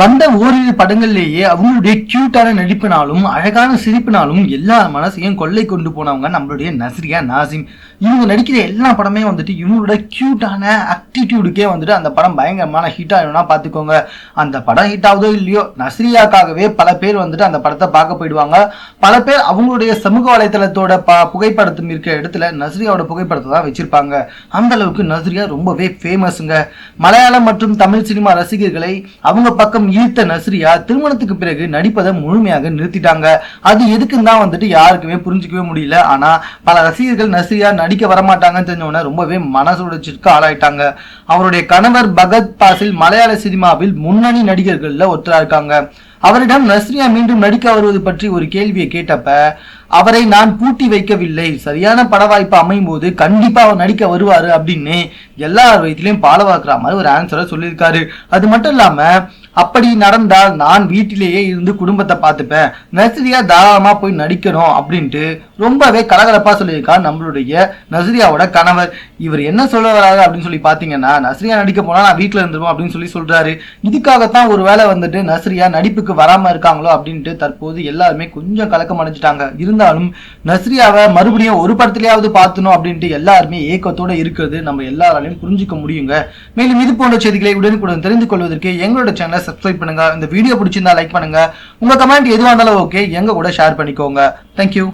வந்த ஓரிரு படங்கள்லேயே அவங்களுடைய கியூட்டான நடிப்பினாலும் அழகான சிரிப்பினாலும் எல்லா மனசையும் கொள்ளை கொண்டு போனவங்க நம்மளுடைய நஸ்ரியா நாசிம். இவங்க நடிக்கிற எல்லா படமே வந்துட்டு இவங்களோட கியூட்டான ஆக்டிடியூடுக்கே வந்துட்டு அந்த படம் பயங்கரமான ஹிட் ஆகணும்னா பார்த்துக்கோங்க. அந்த படம் ஹிட் ஆகுதோ இல்லையோ நஸ்ரியாக்காகவே பல பேர் வந்துட்டு அந்த படத்தை பார்க்க போயிடுவாங்க. பல பேர் அவங்களுடைய சமூக வலைத்தளத்தோட ப புகைப்படத்தும் இருக்கிற இடத்துல நஸ்ரியாவோட புகைப்படத்தை தான் வச்சிருப்பாங்க. அந்த அளவுக்கு நஸ்ரியா ரொம்பவே ஃபேமஸுங்க மலையாளம் மற்றும் தமிழ் சினிமா ரசிகர்களை அவங்க பக்கம் ஈர்த்த நஸ்ரியா திருமணத்துக்கு பிறகு நடிப்பதை முழுமையாக நிறுத்திட்டாங்க. அது எதுக்குன்னு தான் வந்துட்டு யாருக்குமே புரிஞ்சுக்கவே முடியல. ஆனா பல ரசிகர்கள் நஸ்ரியா நடிக்க வரமாட்டாங்கன்னு தெரிஞ்சவொடனே ரொம்பவே மனசுடைச்சிற்கு ஆளாயிட்டாங்க. அவருடைய கணவர் பகத் பாசில் மலையாள சினிமாவில் முன்னணி நடிகர்கள்ல ஒருத்தரா இருக்காங்க. அவரிடம் நஸ்ரியா மீண்டும் நடிக்க வருவது பற்றி ஒரு கேள்வியை கேட்டப்ப அவரை நான் பூட்டி வைக்கவில்லை. சரியான பட வாய்ப்பு அமையும் போது கண்டிப்பா அவர் நடிக்க வருவாரு அப்படின்னு எல்லார் வயத்திலையும் பாலவாக்குற மாதிரி ஒரு ஆன்சரை சொல்லியிருக்காரு. அது மட்டும் இல்லாம அப்படி நடந்தால் நான் வீட்டிலேயே இருந்து குடும்பத்தை பார்த்துப்பேன். நஸ்ரியா தாராளமாக போய் நடிக்கணும் அப்படின்ட்டு ரொம்பவே கலகலப்பாக சொல்லியிருக்கார் நம்மளுடைய நஸ்ரியாவோட கணவர். இவர் என்ன சொல்ல வராரு அப்படின்னு சொல்லி பார்த்தீங்கன்னா நஸ்ரியா நடிக்க போனால் நான் வீட்டில் இருந்துருவோம் அப்படின்னு சொல்லி சொல்கிறாரு இதுக்காகத்தான் ஒரு வேளை வந்துட்டு நஸ்ரியா நடிப்புக்கு வராமல் இருக்காங்களோ அப்படின்ட்டு தற்போது எல்லாருமே கொஞ்சம் கலக்கம் அடைஞ்சிட்டாங்க. இருந்தாலும் நஸ்ரியாவை மறுபடியும் ஒரு படத்துலையாவது பார்த்தணும் அப்படின்ட்டு எல்லாருமே ஏக்கத்தோட இருக்கிறது நம்ம எல்லாராலையும் புரிஞ்சுக்க முடியுங்க. மேலும் இது போன்ற செய்திகளை உடனுக்குடன் தெரிந்து கொள்வதற்கு எங்களோட சேனலை சப்ஸ்கிரைப் பண்ணுங்க. இந்த வீடியோ பிடிச்சிருந்தா லைக் பண்ணுங்க. உங்க கமெண்ட் எதுவாக இருந்தாலும் ஓகே எங்க கூட ஷேர் பண்ணிக்கோங்க. தேங்க்யூ